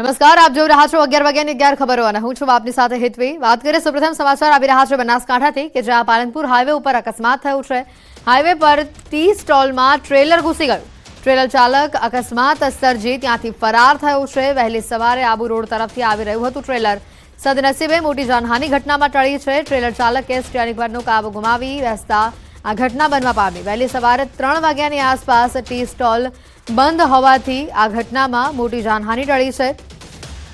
નમસ્કાર, આપ જોઈ રહ્યા છો અગિયાર વાગ્યાની અગિયાર ખબરો અને હું છું આપની સાથે હેતવી. વાત કરીએ સૌપ્રથમ સમાચાર આવી રહ્યા છે બનાસકાંઠાથી કે જ્યાં પાલનપુર હાઈવે ઉપર અકસ્માત થયું છે. હાઈવે પર ટી સ્ટોલમાં ટ્રેલર ઘૂસી ગયું. ટ્રેલર ચાલક અકસ્માત સર્જી ત્યાંથી ફરાર થયો છે. વહેલી સવારે આબુ રોડ તરફથી આવી રહ્યું હતું ટ્રેલર. સદનસીબે મોટી જાનહાની ઘટનામાં ટળી છે. ટ્રેલર ચાલકે સ્ટિયરિંગ પરનો કાબુ ગુમાવી બેસતા આ ઘટના બનવા પામી. વહેલી સવારે ત્રણ વાગ્યાની આસપાસ ટી સ્ટોલ બંધ હોવાથી આ ઘટનામાં મોટી જાનહાની ટળી છે.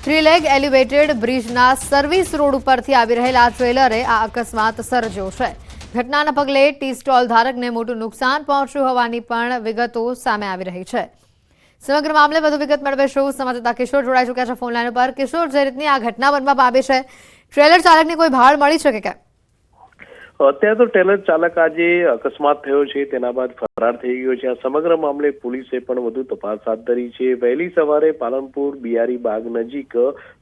થ્રી લેગ એલિવેટેડ બ્રિજના સર્વિસ રોડ ઉપરથી આવી રહેલા ટ્રેલરે આ અકસ્માત સર્જ્યો છે. ઘટનાના પગલે ટી સ્ટોલ ધારકને મોટું નુકસાન પહોંચ્યું હોવાની પણ વિગતો સામે આવી રહી છે. સમગ્ર મામલે વધુ વિગત મેળવીશું. સંવાદદાતા કિશોર જોડાઈ ચૂક્યા છે ફોનલાઈન પર કિશોર, જે રીતની આ ઘટના બનવા પામી છે, ટ્રેલર ચાલકની કોઈ ભાળ મળી છે કે અત્યારે તો ટ્રેલર ચાલક આજે અકસ્માત થયો છે, તેના બાદ ફરાર થઈ ગયો છે. આ સમગ્ર મામલે પોલીસે પણ વધુ તપાસ હાથ ધરી છે. વહેલી સવારે પાલનપુર બિયારી બાગ નજીક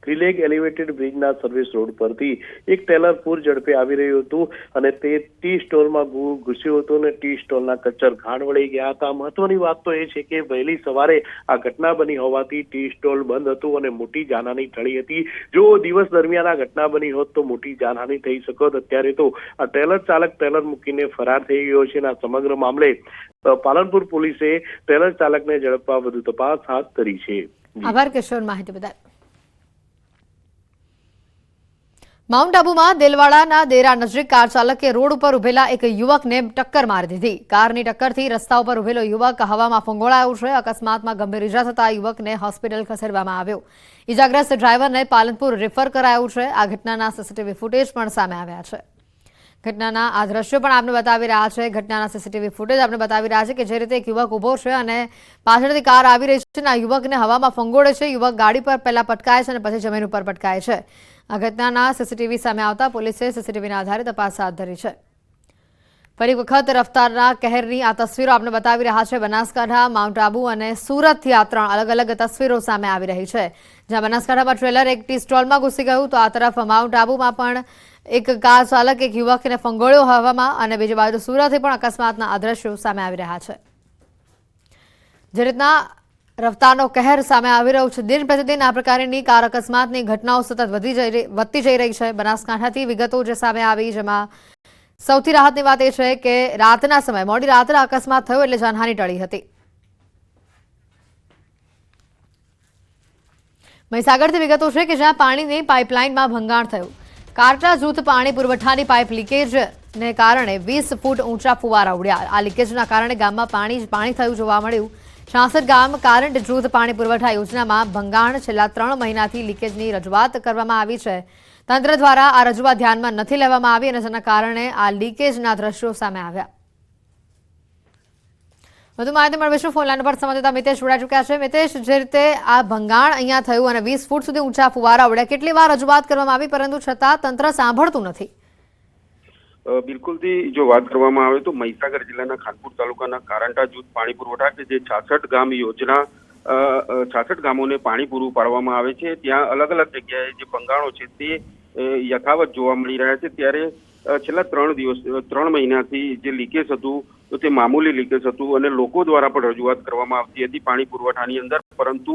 ત્રિલેગ એલિવેટેડ બ્રિજના સર્વિસ રોડ પરથી એક ટેલર પૂર ઝડપે આવી રહ્યું હતું અને તે ટી સ્ટોલમાં ઘૂસ્યું હતું અને ટી સ્ટોલના કચ્છર ઘાણ વળી ગયા હતા. મહત્વની વાત તો એ છે કે વહેલી સવારે આ ઘટના બની હોવાથી ટી સ્ટોલ બંધ હતું અને મોટી જાનહાની ટળી હતી. જો દિવસ દરમિયાન આ ઘટના બની હોત તો મોટી જાનહાની થઈ શકત અત્યારે તો આ ટ્રેલર ચાલક ટ્રેલર મૂકીને ફરાર થઈ ગયો છે અને આ સમગ્ર મામલે પાલનપુર પોલીસે ટ્રેલર ચાલકને ઝડપવા વધુ તપાસ હાથ ધરી છે. આભાર કિશોર માહિતી બદલ. માઉન્ટ આબુમાં દેલવાડાના દેરા નજીક કાર ચાલકે રોડ ઉપર ઉભેલા એક યુવકને ટક્કર મારી દીધી. કારની ટક્કરથી રસ્તા ઉપર ઉભેલો યુવક હવામાં ફંગોળાયો છે. અકસ્માતમાં ગંભીર ઇજા થતા યુવકને હોસ્પિટલ ખસેડવામાં આવ્યો. ઇજાગ્રસ્ત ડ્રાઈવરને પાલનપુર રેફર કરાયો છે. આ ઘટનાના સીસીટીવી ફૂટેજ પણ સામે આવ્યા છે. ઘટનાના આ દ્રશ્યો પણ આપને બતાવી રહ્યા છે. ઘટનાના સીસીટીવી ફૂટેજ આપણે બતાવી રહ્યા છે કે જે રીતે એક યુવક ઊભો છે અને પાછળથી કાર આવી રહી છે અને આ યુવકને હવામાં ફંગોળે છે. યુવક ગાડી પર પહેલા પટકાય છે અને પછી જમીન ઉપર પટકાય છે. આ ઘટનાના સીસીટીવી સામે આવતા પોલીસે સીસીટીવીના આધારે તપાસ હાથ ધરી છે. ફરી વખત રફતારના કહેરની આ તસવીરો આપણે બતાવી રહ્યા છે. બનાસકાંઠા, માઉન્ટ આબુ અને સુરતથી આ ત્રણ અલગ અલગ તસવીરો સામે આવી રહી છે. જ્યાં બનાસકાંઠામાં ટ્રેલર એક ટી સ્ટોલમાં ઘૂસી ગયું તો આ તરફ માઉન્ટ આબુમાં પણ એક કાર ચાલક, એક યુવકને ફંગોળ્યો હવામાં અને બીજી બાજુ સુરતથી પણ અકસ્માતના આ દ્રશ્યો સામે આવી રહ્યા છે. જે રીતના રફતારનો કહેર સામે આવી રહ્યો છે. દિન પ્રતિદિન આ પ્રકારની કાર અકસ્માતની ઘટનાઓ સતત વધી જઈ વધતી જઈ રહી છે. બનાસકાંઠાથી વિગતો જે સામે આવી, જેમાં સૌથી રાહતની વાત એ છે કે રાતના સમય, મોડી રાત્રે અકસ્માત થયો એટલે જાનહાની ટળી હતી. મહીસાગરથી વિગતો છે કે જ્યાં પાણીની પાઇપલાઇનમાં ભંગાણ થયું. કારટા જૂથ પાણી પુરવઠાની પાઇપ લીકેજને કારણે વીસ ફૂટ ઊંચા ફુવારા ઉડ્યા. આ લીકેજના કારણે ગામમાં પાણી પાણી થયું જોવા મળ્યું. છાસઠ ગામ કારંટ જૂથ પાણી પુરવઠા યોજનામાં ભંગાણ છેલ્લા ત્રણ મહિનાથી લીકેજની રજૂઆત કરવામાં આવી છે. તંત્ર દ્વારા આ રજૂઆત ધ્યાનમાં નથી લેવામાં આવી અને જેના કારણે આ લીકેજના દ્રશ્યો સામે આવ્યા. વધુ માહિતી મેળવીશું ફોન લાઈન પર સંવાદદાતા મિતેશ જોડાઈ ચૂક્યા છે. મિતેશ, જે રીતે આ ભંગાણ અહીંયા થયું અને વીસ ફૂટ સુધી ઊંચા ફુવારા ઉડ્યા, કેટલી વાર રજૂઆત કરવામાં આવી? પરંતુ છતાં તંત્ર સાંભળતું નથી. બિલકુલથી જો વાત કરવામાં આવે તો મહીસાગર જિલ્લાના ખાનપુર તાલુકાના કારંટા જૂથ પાણી પુરવઠા કે જે છાસઠ ગામ યોજના છાસઠ ગામોને પાણી પૂરું પાડવામાં આવે છે. ત્યાં અલગ અલગ જગ્યાએ જે ભંગાણો છે તે યથાવત જોવા મળી રહ્યા છે. ત્યારે છેલ્લા ત્રણ દિવસ ત્રણ મહિનાથી જે લીકેજ હતું, તો તે મામૂલી લીકેજ હતું અને લોકો દ્વારા પણ રજૂઆત કરવામાં આવતી હતી પાણી પુરવઠાની અંદર. પરંતુ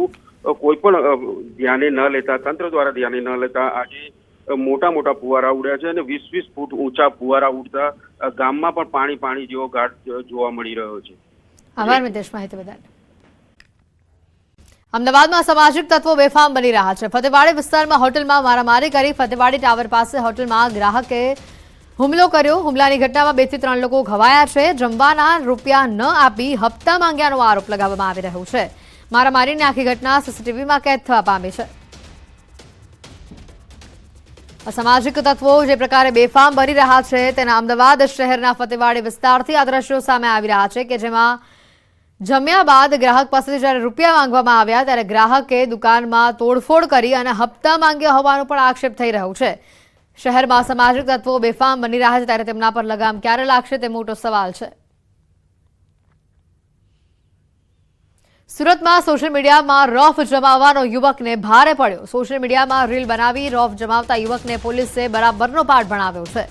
કોઈ પણ ધ્યાને ન લેતા, તંત્ર દ્વારા ધ્યાને ન લેતા આજે મોટા મોટા ફુવારા ઉડ્યા છે અને વીસ વીસ ફૂટ ઊંચા ફુવારા ઉડતા ગામમાં પણ પાણી પાણી જેવો ઘાટ જોવા મળી રહ્યો છે. આભાર, મિતેશ. માહિતી બદલ. અમદાવાદમાં સામાજિક તત્વો બેફામ બની રહ્યા છે. ફતેવાડી વિસ્તારમાં હોટલમાં મારામારી કરી ફતેવાડી ટાવર પાસે હોટલમાં ગ્રાહકે હુમલો કર્યો. હુમલાની ઘટનામાં બેથી ત્રણ લોકો ઘવાયા છે. જમવાના રૂપિયા ન આપી હપ્તા માંગ્યાનો આરોપ લગાવવામાં આવી રહ્યો છે. મારામારીની આખી ઘટના સીસીટીવીમાં કેદ થવા પામી છે. અસામાજિક તત્વો જે પ્રકારે બેફામ બની રહ્યા છે તેના અમદાવાદ શહેરના ફતેવાડી વિસ્તારથી આ દ્રશ્યો સામે આવી રહ્યા છે કે જેમાં જમ્યા બાદ ગ્રાહક પાસેથી જ્યારે રૂપિયા માંગવામાં આવ્યા ત્યારે ગ્રાહકે દુકાનમાં તોડફોડ કરી અને હપ્તા માંગ્યા હોવાનો પણ આક્ષેપ થઈ રહ્યો છે. શહેરમાં સામાજિક તત્વો બેફામ બની રહ્યા છે ત્યારે તેમના પર લગામ ક્યારે લાગશે તે મોટો સવાલ છે. સુરતમાં સોશિયલ મીડિયામાં રોફ જમાવવાનો યુવકને ભારે પડ્યો. સોશિયલ મીડિયામાં રીલ બનાવી રોફ જમાવતા યુવકને પોલીસે બરાબરનો પાઠ ભણાવ્યો છે.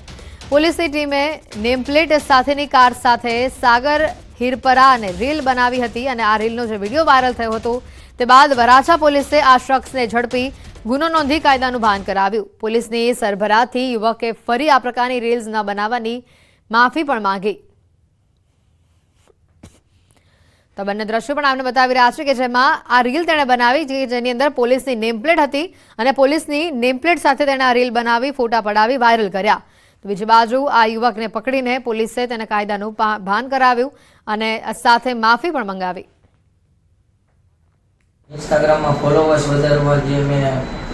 પોલીસની ટીમે નેમપ્લેટ સાથેની કાર સાથે સાગર હિરપરા અને રીલ બનાવી હતી અને આ રીલનો જે વીડિયો વાયરલ થયો હતો, તે બાદ વરાછા પોલીસે આ શખ્સને ઝડપી ગુનો નોંધી કાયદાનું ભાન કરાવ્યું. પોલીસની સરભરાથી યુવકે ફરી આ પ્રકારની રીલ્સ ન બનાવવાની માફી પણ માંગી. તો બંને દ્રશ્યો પણ આપણે બતાવી રહ્યા છે કે જેમાં આ રીલ તેણે બનાવી જેની અંદર પોલીસની નેમપ્લેટ હતી અને પોલીસની નેમપ્લેટ સાથે તેણે આ રીલ બનાવી, ફોટા પડાવી, વાયરલ કર્યા. બીજી બાજુ આ યુવકને પકડીને પોલીસે તેને કાયદાનું ભાન કરાવ્યું અને સાથે માફી પણ મંગાવી. ઇન્સ્ટાગ્રામમાં ફોલોવર્સ વધારવા જે મેં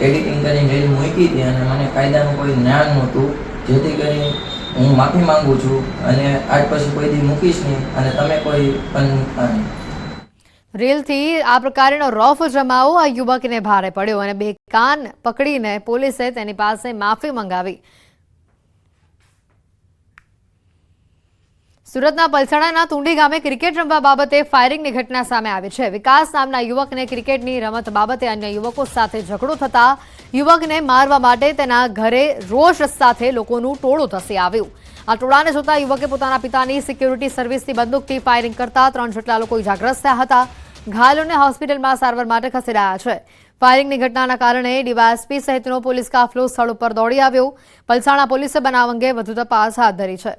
એડિટિંગ કરીને રીલ મૂકી હતી અને મને કાયદાનું કોઈ જ્ઞાન નહોતું જેથી કરી હું માફી માંગુ છું અને આજ પછી કોઈ દી મૂકીશ નહીં અને તમે કોઈ પણ રીલથી આ પ્રકારનો રોફ જમાવો આ યુવકને ભારે પડ્યો અને બે કાન પકડીને પોલીસે તેની પાસે માફી મંગાવી. સુરતના પલસાણાના તુંડી ગામે ક્રિકેટ રમવા બાબતે ફાયરિંગની ઘટના સામે આવી છે. વિકાસ નામના યુવકને ક્રિકેટની રમત બાબતે અન્ય યુવકો સાથે ઝઘડો થતા યુવકને મારવા માટે તેના ઘરે રોષ સાથે લોકોનું ટોળું ધસી આવ્યું. આ ટોળાને જોતા યુવકે પોતાના પિતાની સિક્યુરિટી સર્વિસની બંદૂકથી ફાયરિંગ કરતા ત્રણ જેટલા લોકો ઇજાગ્રસ્ત થયા હતા. ઘાયલોને હોસ્પિટલમાં સારવાર માટે ખસેડાયા છે. ફાયરિંગની ઘટનાના કારણે ડીવાયએસપી સહિતનો પોલીસ કાફલો સ્થળ ઉપર દોડી આવ્યો. પલસાણા પોલીસે બનાવ અંગે વધુ તપાસ હાથ ધરી છે.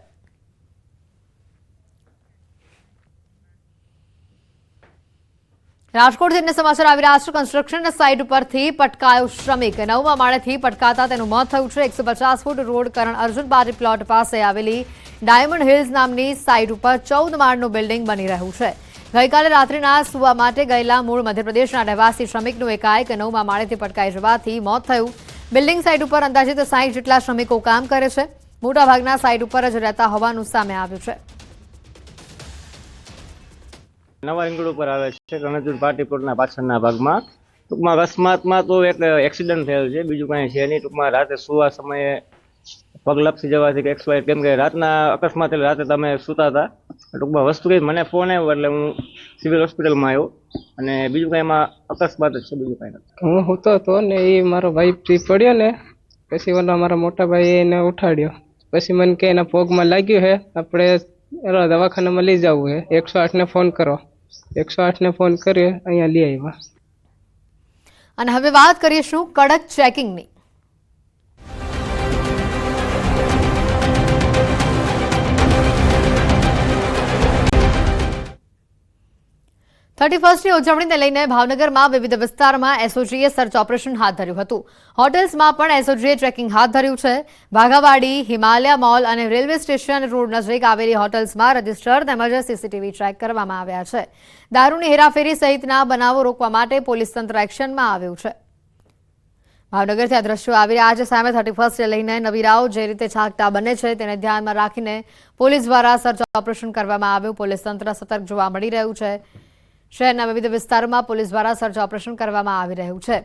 રાજકોટ અન્ય સમાચાર આવી રહ્યા છે. કન્સ્ટ્રક્શન સાઇટ ઉપરથી પટકાયો શ્રમિક. નવમા માળેથી પટકાતા તેનું મોત થયું છે. એકસો ફૂટ રોડ કરણ અર્જુન પાટી પ્લોટ પાસે આવેલી ડાયમંડ હિલ્સ નામની સાઇટ ઉપર ચૌદ માળનું બિલ્ડિંગ બની રહ્યું છે. ગઈકાલે રાત્રિના સુવા માટે ગયેલા મૂળ મધ્યપ્રદેશના રહેવાસી શ્રમિકનું એકાએક નવમા માળેથી પટકાઈ જવાથી મોત થયું. બિલ્ડિંગ સાઇટ ઉપર અંદાજિત સાઈઠ જેટલા શ્રમિકો કામ કરે છે. મોટાભાગના સાઇટ ઉપર જ રહેતા હોવાનું સામે આવ્યું છે. નવા રીંગણ ઉપર આવે છે ગણેશપુર પાટીપુરના પાછળના ભાગમાં. ટૂંકમાં અકસ્માતમાં તો એક એક્સિડન્ટ થયેલ છે, બીજું કાંઈ છે નહીં. ટૂંકમાં રાતે સુવા સમયે પગ લપસી જવાથી કે એક્સપાયર કેમ કે રાતના અકસ્માત એટલે રાતે તમે સૂતા હતા. ટૂંકમાં વસ્તુ કંઈ મને ફોન આવ્યો એટલે હું સિવિલ હોસ્પિટલમાં આવ્યો. અને બીજું કાંઈ એમાં અકસ્માત જ છે, બીજું કાંઈ નથી. હું સૂતો હતો ને એ મારો ભાઈ પડ્યો ને, પછી ઓલા મારા મોટા ભાઈ એને ઉઠાડ્યો. પછી મને કે એના પગમાં લાગ્યું છે આપણે એનો દવાખાનામાં લઈ જવું છે એકસો આઠને ફોન કરો. એકસો આઠને ફોન કર્યો, અહીંયા લઈ આવ્યા. અને હવે વાત કરીશું કડક ચેકિંગની થર્ટી ફર્સ્ટની ઉજવણીને લઈને ભાવનગરમાં વિવિધ વિસ્તારમાં એસઓજીએ સર્ચ ઓપરેશન હાથ ધર્યું હતું. હોટેલ્સમાં પણ એસઓજીએ ટ્રેકિંગ હાથ ધર્યું છે. વાઘાવાડી, હિમાલયા મોલ અને રેલવે સ્ટેશન રોડ નજીક આવેલી હોટેલ્સમાં રજિસ્ટર તેમજ સીસીટીવી ટ્રેક કરવામાં આવ્યા છે. દારૂની હેરાફેરી સહિતના બનાવો રોકવા માટે પોલીસ તંત્ર એક્શનમાં આવ્યું છે. ભાવનગરથી આ દ્રશ્યો આવી રહ્યા છે. સામે થર્ટી ફર્સ્ટ લઈને નવીરાઓ જે રીતે છાકટા બને છે તેને ધ્યાનમાં રાખીને પોલીસ દ્વારા સર્ચ ઓપરેશન કરવામાં આવ્યું. પોલીસ તંત્ર સતર્ક જોવા મળી રહ્યું છે. શહેરના વિવિધ વિસ્તારોમાં પોલીસ દ્વારા સર્ચ ઓપરેશન કરવામાં આવી રહ્યું છે.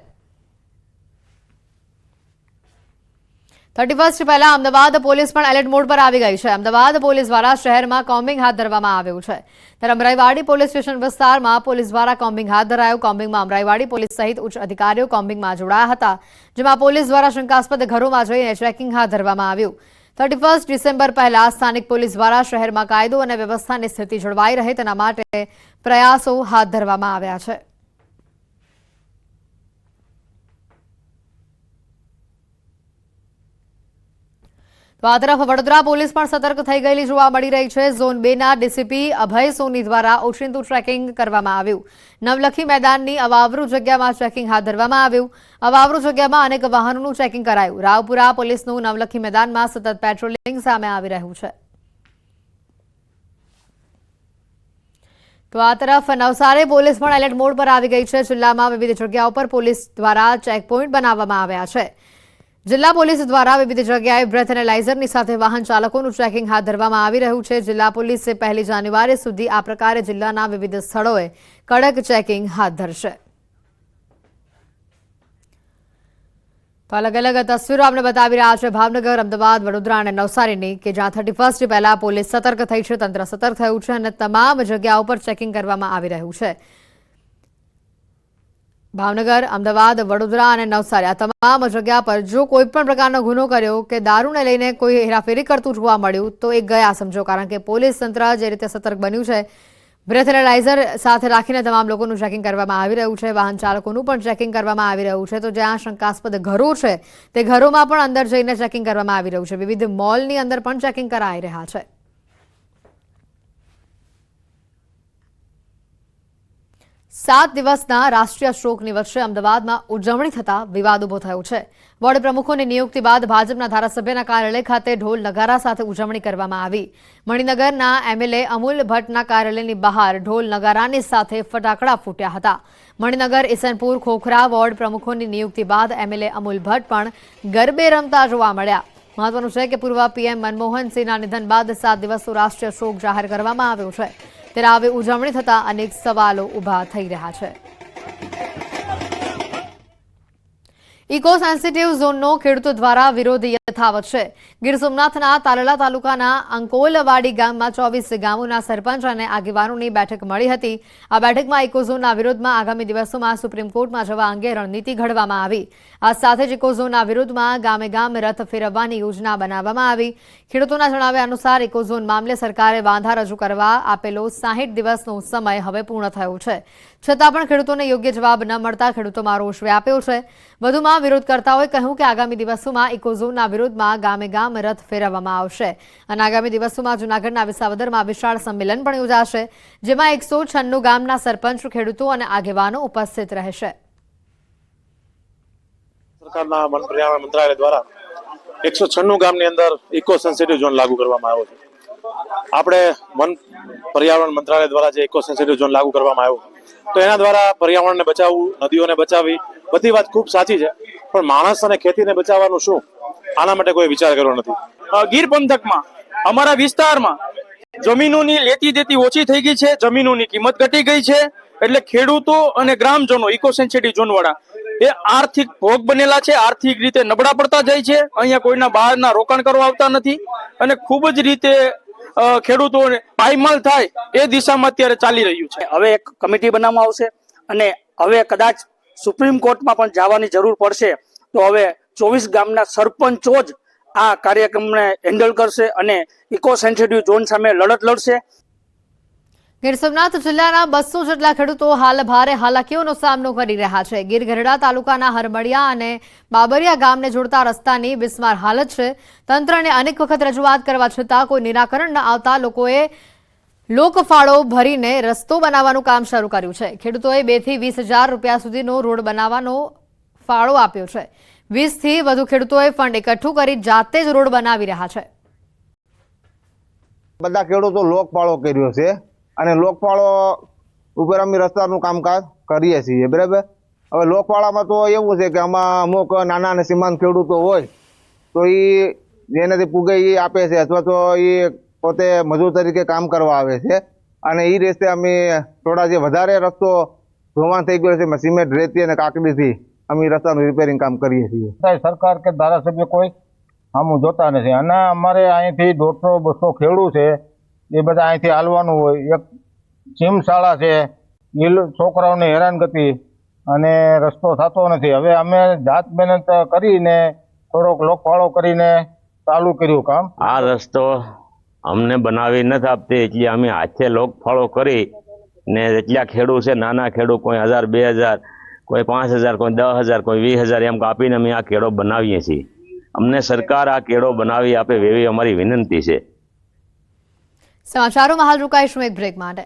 થર્ટી ફર્સ્ટ પહેલા અમદાવાદ પોલીસ પણ એલર્ટ મોડ પર આવી ગઈ છે. અમદાવાદ પોલીસ દ્વારા શહેરમાં કોમ્બિંગ હાથ ધરવામાં આવ્યું છે. ત્યારે અમરાઈવાડી પોલીસ સ્ટેશન વિસ્તારમાં પોલીસ દ્વારા કોમ્બિંગ હાથ ધરાયું. કોમ્બિંગમાં અમરાઈવાડી પોલીસ સહિત ઉચ્ચ અધિકારીઓ કોમ્બિંગમાં જોડાયા હતા, જેમાં પોલીસ દ્વારા શંકાસ્પદ ઘરોમાં જઈને ચેકિંગ હાથ ધરવામાં આવ્યું. થર્ટી ફર્સ્ટ ડિસેમ્બર પહેલા સ્થાનિક પોલીસ દ્વારા શહેરમાં કાયદો અને વ્યવસ્થાની સ્થિતિ જળવાઈ રહે તેના માટે પ્રયાસો હાથ ધરવામાં આવ્યા છે. તો આ તરફ વડોદરા પોલીસ પણ સતર્ક થઈ ગયેલી જોવા મળી રહી છે. ઝોન બે ના ડીસીપી અભય સોની દ્વારા ઓચિંતું ટ્રેકિંગ કરવામાં આવ્યું. નવલખી મેદાનની અવાવરૂ જગ્યામાં ચેકિંગ હાથ ધરવામાં આવ્યું. અવાવરૂ જગ્યામાં અનેક વાહનોનું ચેકિંગ કરાયું. રાવપુરા પોલીસનું નવલખી મેદાનમાં સતત પેટ્રોલિંગ સામે આવી રહ્યું છે. તો આ તરફ નવસારી પોલીસ પણ એલર્ટ મોડ પર આવી ગઈ છે. જિલ્લામાં વિવિધ જગ્યાઓ પર પોલીસ દ્વારા ચેકપોઇન્ટ બનાવવામાં આવ્યા છે. જિલ્લા પોલીસ દ્વારા વિવિધ જગ્યાએ બ્રેથ એનાલાઇઝરની સાથે વાહન ચાલકોનું ચેકિંગ હાથ ધરવામાં આવી રહ્યું છે. જિલ્લા પોલીસે પહેલી જાન્યુઆરી સુધી આ પ્રકારે જિલ્લાના વિવિધ સ્થળોએ કડક ચેકિંગ હાથ ધરશે. અલગ અલગ તસવીરો આપણે બતાવી રહ્યા છે. ભાવનગર, અમદાવાદ, વડોદરા અને નવસારીની કે જ્યાં થર્ટી ફર્સ્ટ પહેલા પોલીસ સતર્ક થઈ છે, તંત્ર સતર્ક થયું છે અને તમામ જગ્યાઓ પર ચેકિંગ કરવામાં આવી રહ્યું છે. ભાવનગર, અમદાવાદ, વડોદરા અને નવસારી આ તમામ જગ્યા પર જો કોઈ પણ પ્રકારનો ગુનો કર્યો કે દારૂને લઈને કોઈ હેરાફેરી કરતું જોવા મળ્યું તો એ ગયા સમજો. કારણ કે પોલીસ તંત્ર જે રીતે સતર્ક બન્યું છે બ્રેથ એનાલાઇઝર સાથે રાખીને તમામ લોકોનું ચેકિંગ કરવામાં આવી રહ્યું છે, વાહન ચાલકોનું પણ ચેકિંગ કરવામાં આવી રહ્યું છે. તો જ્યાં શંકાસ્પદ ઘરો છે, તે ઘરોમાં પણ અંદર જઈને ચેકિંગ કરવામાં આવી રહ્યું છે. વિવિધ મોલની અંદર પણ ચેકિંગ કરાઈ રહ્યા છે. સાત દિવસના રાષ્ટ્રીય શોક વચ્ચે અમદાવાદમાં ઉજવણી થતા વિવાદ ઊભો થયો છે. વોર્ડ પ્રમુખોની નિયુક્તિ બાદ ભાજપના ધારાસભ્યના કાર્યાલય ખાતે ઢોલ નગારા સાથે ઉજવણી કરવામાં આવી. મણિનગરના એમએલએ અમૂલ ભટ્ટના કાર્યાલયની બહાર ઢોલ નગારાની સાથે ફટાકડા ફૂટ્યા હતા. મણિનગર, ઈસનપુર, ખોખરા વોર્ડ પ્રમુખોની નિયુક્તિ બાદ એમએલએ અમૂલ ભટ્ટ પણ ગરબે રમતા જોવા મળ્યા. મહત્વનું છે કે પૂર્વ પીએમ મનમોહન સિંહના નિધન બાદ સાત દિવસનો રાષ્ટ્રીય શોક જાહેર કરવામાં આવ્યો છે. ત્યારે હવે ઉજવણી થતા અનેક સવાલો ઊભા થઈ રહ્યા છે. ઇકો સેન્સિટિવ ઝોનનો ખેડૂતો દ્વારા વિરોધ યથાવત છે. ગીર સોમનાથના તાલેલા તાલુકાના અંકોલવાડી ગામમાં ચોવીસ ગામોના સરપંચ અને આગેવાનોની બેઠક મળી હતી. આ બેઠકમાં ઇકો ઝોનના વિરોધમાં આગામી દિવસોમાં સુપ્રીમ કોર્ટમાં જવા અંગે રણનીતિ ઘડવામાં આવી. આ સાથે જ ઇકો ઝોનના વિરોધમાં ગામે ગામ રથ ફેરવવાની યોજના બનાવવામાં આવી. ખેડૂતોના જણાવ્યા અનુસાર ઇકો ઝોન મામલે સરકારે વાંધા રજૂ કરવા આપેલો સાહીઠ દિવસનો સમય હવે પૂર્ણ થયો છે. છતાં પણ ખેડૂતોને યોગ્ય જવાબ ન મળતા ખેડૂતોમાં રોષ વ્યાપ્યો છે. વધુમાં વિરોધકર્તાઓએ કહ્યું કે આગામી દિવસોમાં ઇકોઝોનના વિરોધમાં ગામે ગામ રથ ફેરવવામાં આવશે અને આગામી દિવસોમાં જૂનાગઢના વિસાવદરમાં વિશાળ સંમેલન પણ યોજાશે, જેમાં એકસો ગામના સરપંચ, ખેડૂતો અને આગેવાનો ઉપસ્થિત રહેશે. સરકારના મંત્રાલય એકસો છન્નું ગામની અંદર ઇકો સેન્સિટિવ ઝોન લાગુ કરવામાં આવ્યો છે. આપણે વન પર્યાવરણ મંત્રાલય દ્વારા જે ઇકો સેન્સિટિવ ઝોન લાગુ કરવામાં આવ્યો તો એના દ્વારા પર્યાવરણને બચાવવું, નદીઓને બચાવવી, બધી વાત ખૂબ સાચી છે. પણ માણસ અને ખેતીને બચાવવાનું શું? આના માટે કોઈ વિચાર કર્યો નથી. ગીર પંથકમાં અમારા વિસ્તારમાં જમીનોની લેતી દેતી ઓછી થઈ ગઈ છે, જમીનોની કિંમત ઘટી ગઈ છે, એટલે ખેડૂતો અને ગ્રામજનો ઇકો સેન્સિટિવ ઝોન વાળા એ આર્થિક ભોગ બનેલા છે, આર્થિક રીતે નબળા પડતા જાય છે, અહીંયા કોઈના બહારના રોકાણ કરવા આવતા નથી, અને ખૂબ જ રીતે ખેડૂતોને પાયમાલ થાય એ દિશામાં અત્યારે ચાલી રહ્યું છે. હવે એક કમિટી બનાવવામાં આવશે અને હવે કદાચ સુપ્રીમ કોર્ટમાં પણ જવાની જરૂર પડશે તો હવે ચોવીસ ગામના સરપંચો જ આ કાર્યક્રમને હેન્ડલ કરશે અને ઇકો સેન્સિટિવ ઝોન સામે લડત લડશે. ગીર સોમનાથ જિલ્લાના બસો જેટલા ખેડૂતો હાલ ભારે હાલાકીઓનો સામનો કરી રહ્યા છે. ગીર ગઢડા તાલુકાના હરમડિયા અને બાબરિયા ગામને જોડતા રસ્તાની બિસ્માર હાલત છે. તંત્રને અનેક વખત રજૂઆત કરવા છતાં કોઈ નિરાકરણ ન આવતા લોકોએ લોકફાળો ભરીને રસ્તો બનાવવાનું કામ શરૂ કર્યું છે. ખેડૂતોએ બેથી વીસ હજાર રૂપિયા સુધીનો રોડ બનાવવાનો ફાળો આપ્યો છે. વીસથી વધુ ખેડૂતોએ ફંડ એકઠું કરી જાતે જ રોડ બનાવી રહ્યા છે. બધા ખેડૂતો લોકફાળો કર્યો છે. અને લોકપાળો ઉપર અમે રસ્તાનું કામકાજ કરીએ છીએ, બરાબર? હવે લોકપાળામાં તો એવું છે કે આમાં અમુક નાના અને સીમાંત ખેડૂતો હોય, તો એ જેનાથી પૂગે એ આપે છે, અથવા તો એ પોતે મજૂર તરીકે કામ કરવા આવે છે. અને એ રીતે અમે થોડા જે વધારે રસ્તો ધોવાણ થઈ ગયો છે સિમેન્ટ, રેતી અને કાકડીથી અમે રસ્તાનું રિપેરિંગ કામ કરીએ છીએ. સરકાર કે ધારાસભ્ય કોઈ આમ જોતા નથી. અને અમારે અહીંથી દોઢસો, બસો ખેડૂત છે એ બધા અહીંથી હાલવાનું હોય. એક જીમશાળા છે. એ છોકરાઓને છોકરાઓને હેરાનગતિ અને રસ્તો થતો નથી. હવે અમે જાત મહેનત કરીને થોડોક લોકફાળો કરીને ચાલુ કર્યું કામ. આ રસ્તો અમને બનાવી નથી આપતી, એટલે અમે હાથે લોકફાળો કરી ને એટલા ખેડૂત છે, નાના ખેડૂત કોઈ હજાર, બે હજાર, કોઈ પાંચ હજાર, કોઈ દસ હજાર, કોઈ વીસ હજાર એમ કાપીને અમે આ કેળો બનાવીએ છીએ. અમને સરકાર આ કેળો બનાવી આપે એવી અમારી વિનંતી છે. સમાચારોમાં હાલ રોકાઈશું એક બ્રેક માટે?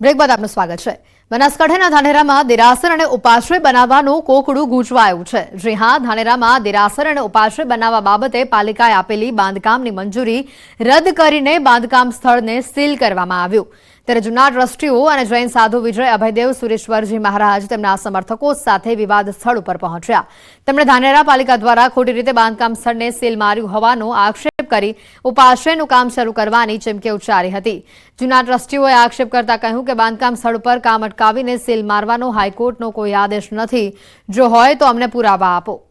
બ્રેક બાદ આપનું સ્વાગત છે. બનાસકાંઠાના ધાનેરામાં દેરાસર અને ઉપાશ્રય બનાવવાનું કોકડું ગૂંચવાયું છે. જી હા, ધાનેરામાં દેરાસર અને ઉપાશ્રય બનાવવા બાબતે પાલિકાએ આપેલી બાંધકામની મંજૂરી રદ કરીને બાંધકામ સ્થળને સીલ કરવામાં આવ્યું. ત્યારે જૂના ટ્રસ્ટીઓ અને જૈન સાધુ વિજય અભયદેવ, સુરેશ્વરજી મહારાજ તેમના સમર્થકો સાથે વિવાદ સ્થળ ઉપર પહોંચ્યા. તેમણે ધાનેરા પાલિકા દ્વારા ખોટી રીતે બાંધકામ સ્થળને સીલ માર્યું હોવાનો આક્ષેપ કરી ઉપાશ્રયનું કામ શરૂ કરવાની ચીમકી ઉચ્ચારી હતી. જૂના ટ્રસ્ટીઓએ આક્ષેપ કરતા કહ્યું કે બાંધકામ સ્થળ ઉપર કામ અટકાવીને સીલ મારવાનો હાઈકોર્ટનો કોઈ આદેશ નથી. જો હોય તો અમને પુરાવા આપો.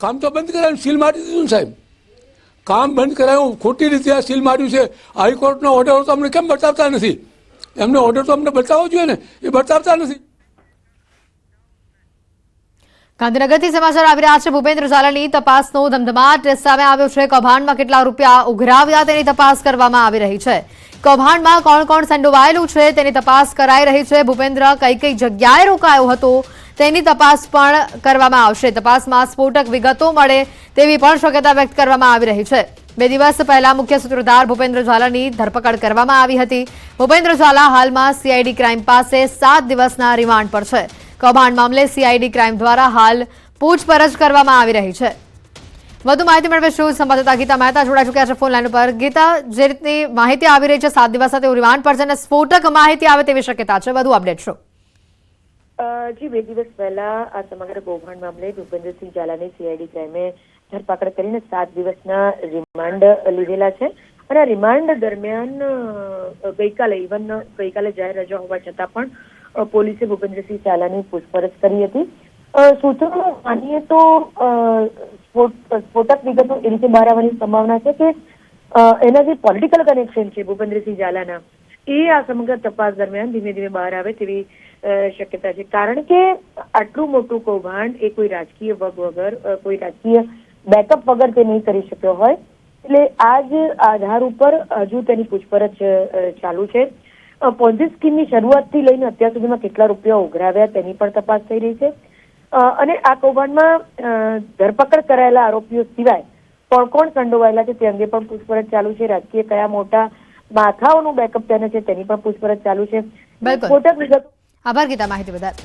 કામ તો બંધ કરાયું, સીલ મારી દીધું સાહેબ. કામ બંધ કરાયું ખોટી રીતે આ સીલ માર્યું છે. હાઈકોર્ટનો ઓર્ડર તો અમને કેમ બતાવતા નથી? એમને ઓર્ડર તો અમને બતાવવો જોઈએ ને. એ બતાવતા નથી. ગાંધીનગરથી સમાચાર આવી રહ્યા છે. ભૂપેન્દ્ર ઝાલાની તપાસનો ધમધમાટ સામે આવ્યો છે. કૌભાંડમાં કેટલા રૂપિયા ઉઘરાવ્યા તેની તપાસ કરવામાં આવી રહી છે. કૌભાંડમાં કોણ કોણ સંડોવાયેલું છે તેની તપાસ કરાઈ રહી છે. ભૂપેન્દ્ર કઈ કઈ જગ્યાએ રોકાયો હતો? તેની તપાસ પણ કરવામાં આવશે. તપાસમાં સ્ફોટક વિગતો મળે તેવી પણ શક્યતા વ્યક્ત કરવામાં આવી રહી છે. બે દિવસ પહેલા મુખ્ય સૂત્રધાર ભૂપેન્દ્ર ઝાલાની ધરપકડ કરવામાં આવી હતી. ભૂપેન્દ્ર ઝાલા હાલમાં સીઆઈડી ક્રાઇમ પાસે સાત દિવસના રિમાન્ડ પર છે. કૌભાંડ મામલે સીઆઈડી ક્રાઇમ દ્વારા હાલ પૂછપરછ કરવામાં આવી રહી છે. વધુ માહિતી મેળવીશું સંવાદદાતા ગીતા મહેતા જોડાઈ ચૂક્યા છે ફોનલાઈન ઉપર. ગીતા, જે રીતની માહિતી આવી રહી છે, સાત દિવસ સાથે રિમાન્ડ પર છે અને સ્ફોટક માહિતી આવે તેવી શક્યતા છે. વધુ અપડેટ શું? જી બે દિવસ પહેલા આ સમગ્ર કૌભાંડ મામલે ભૂપેન્દ્રસિંહ ઝાલાની સીઆઈડી ક્રાઇમે ધરપકડ કરીને સાત દિવસના રિમાન્ડ લીધેલા છે. અને આ રિમાન્ડ દરમિયાન ગઈકાલે ઇવન ગઈકાલે જાહેર રજા હોવા છતાં પણ પોલીસે ભૂપેન્દ્રસિંહ ઝાલાની પૂછપરછ કરી હતી. અ, માનીએ તો સ્ફોટક વિગતો એ રીતે બહાર આવવાની સંભાવના છે કે એના જે પોલિટિકલ કનેક્શન છે ભૂપેન્દ્રસિંહ ઝાલાના. એ આ સમગ્ર તપાસ દરમિયાન ધીમે ધીમે બહાર આવે તેવી શક્યતા છે. કારણ કે આટલું મોટું કૌભાંડ એ કોઈ રાજકીય વગ વગર કોઈ રાજકીય બેકઅપ વગર તે નહીં કરી શક્યો હોય. એટલે આ જ આધાર ઉપર હજુ તેની પૂછપરછ ચાલુ છે. પોન્ઝી સ્કીમની શરૂઆતથી લઈને અત્યાર સુધીમાં કેટલા રૂપિયા ઉઘરાવ્યા તેની પણ તપાસ થઈ રહી છે. અને આ કૌભાંડમાં ધરપકડ કરાયેલા આરોપીઓ સિવાય કોણ કોણ સંડોવાયેલા છે તે અંગે પણ પૂછપરછ ચાલુ છે. રાજકીય કયા મોટા માથાઓનું બેકઅપ તેને છે તેની પણ પૂછપરછ ચાલુ છે. આભાર ગીતા માહિતી બદલ.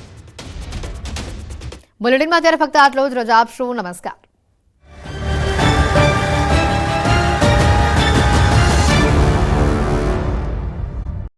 બુલેટિનમાં ત્યારે ફક્ત આટલો જ. રજા આપશું. નમસ્કાર.